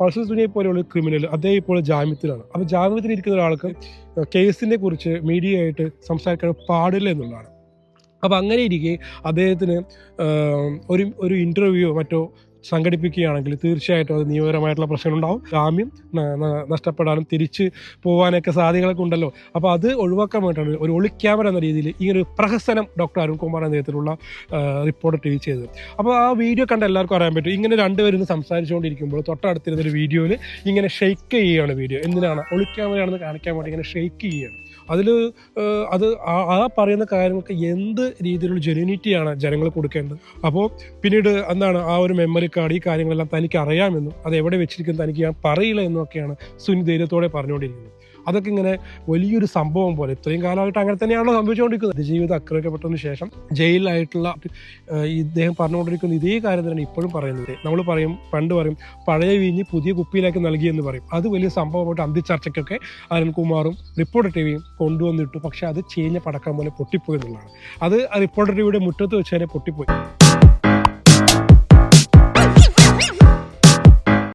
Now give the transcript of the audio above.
Pulsar സുനിയെ പോലെയുള്ള criminal അദ്ദേഹം ഇപ്പോൾ ജാമ്യത്തിലാണ്. അപ്പോൾ ജാമ്യത്തിൽ ഇരിക്കുന്ന ഒരാൾക്ക് കേസിനെ കുറിച്ച് മീഡിയ ആയിട്ട് സംസാരിക്കാൻ പാടില്ല എന്നുള്ളതാണ്. അപ്പോൾ അങ്ങനെ ഇരിക്കെ അദ്ദേഹത്തിന് ഒരു ഒരു ഇന്റർവ്യൂയോ മറ്റോ സംഘടിപ്പിക്കുകയാണെങ്കിൽ തീർച്ചയായിട്ടും അത് നിയമപരമായിട്ടുള്ള പ്രശ്നങ്ങളുണ്ടാവും. ജാമ്യം നഷ്ടപ്പെടാനും തിരിച്ച് പോകാനൊക്കെ സാധ്യതകളൊക്കെ ഉണ്ടല്ലോ. അപ്പോൾ അത് ഒഴിവാക്കാൻ വേണ്ടിയിട്ടാണ് ഒരു ഒളിക്യാമറ എന്ന രീതിയിൽ ഒരു പ്രഹസനം ഡോക്ടർ അരുൺകുമാർ എന്ന നേതൃത്വത്തിലുള്ള റിപ്പോർട്ട് ട്വീറ്റ് ചെയ്തത്. അപ്പോൾ ആ വീഡിയോ കണ്ട് എല്ലാവർക്കും അറിയാൻ പറ്റും. ഇങ്ങനെ രണ്ടുപേരും സംസാരിച്ചുകൊണ്ടിരിക്കുമ്പോൾ തൊട്ടടുത്തിരുന്ന ഒരു വീഡിയോയിൽ ഇങ്ങനെ ഷെയ്ക്ക് ചെയ്യുകയാണ് വീഡിയോ. എന്തിനാണ്? ഒളിക്യാമറയാണെന്ന് കാണിക്കാൻ വേണ്ടി ഇങ്ങനെ ഷെയ്ക്ക് ചെയ്യുകയാണ്. അതിൽ അത് ആ പറയുന്ന കാര്യങ്ങൾക്ക് എന്ത് രീതിയിലുള്ള ജെനുനിറ്റിയാണ് ജനങ്ങൾ കൊടുക്കേണ്ടത്? അപ്പോൾ പിന്നീട് എന്താണ് ആ ഒരു മെമ്മറി കാർഡ് ഈ കാര്യങ്ങളെല്ലാം തനിക്ക് അറിയാമെന്നും അത് എവിടെ വെച്ചിരിക്കും തനിക്ക് ഞാൻ പറയില്ല എന്നൊക്കെയാണ് സുനി ധൈര്യത്തോടെ പറഞ്ഞുകൊണ്ടിരിക്കുന്നത്. അതൊക്കെ ഇങ്ങനെ വലിയൊരു സംഭവം പോലെ ഇത്രയും കാലമായിട്ട് അങ്ങനെ തന്നെയാണല്ലോ സംഭവിച്ചുകൊണ്ടിരിക്കുന്നത്. ജീവിതം ആക്രമിക്കപ്പെട്ടതിന് ശേഷം ജയിലിലായിട്ടുള്ള ഇദ്ദേഹം പറഞ്ഞുകൊണ്ടിരിക്കുന്ന ഇതേ കാര്യം തന്നെയാണ് ഇപ്പോഴും പറയുന്നത്. നമ്മൾ പറയും പണ്ട് പറയും പഴയ വീഞ്ഞ് പുതിയ കുപ്പിയിലേക്ക് നൽകി എന്ന് പറയും. അത് വലിയ സംഭവമായിട്ട് അന്തിച്ചർച്ചയ്ക്കൊക്കെ അരുൺകുമാറും റിപ്പോർട്ടർ ടി വിയും കൊണ്ടുവന്നിട്ടു പക്ഷെ അത് ചീഞ്ഞ പടക്കം പോലെ പൊട്ടിപ്പോയി എന്നുള്ളതാണ്. അത് റിപ്പോർട്ടർ ടിവിയുടെ മുറ്റത്ത് വെച്ച് തന്നെ പൊട്ടിപ്പോയി.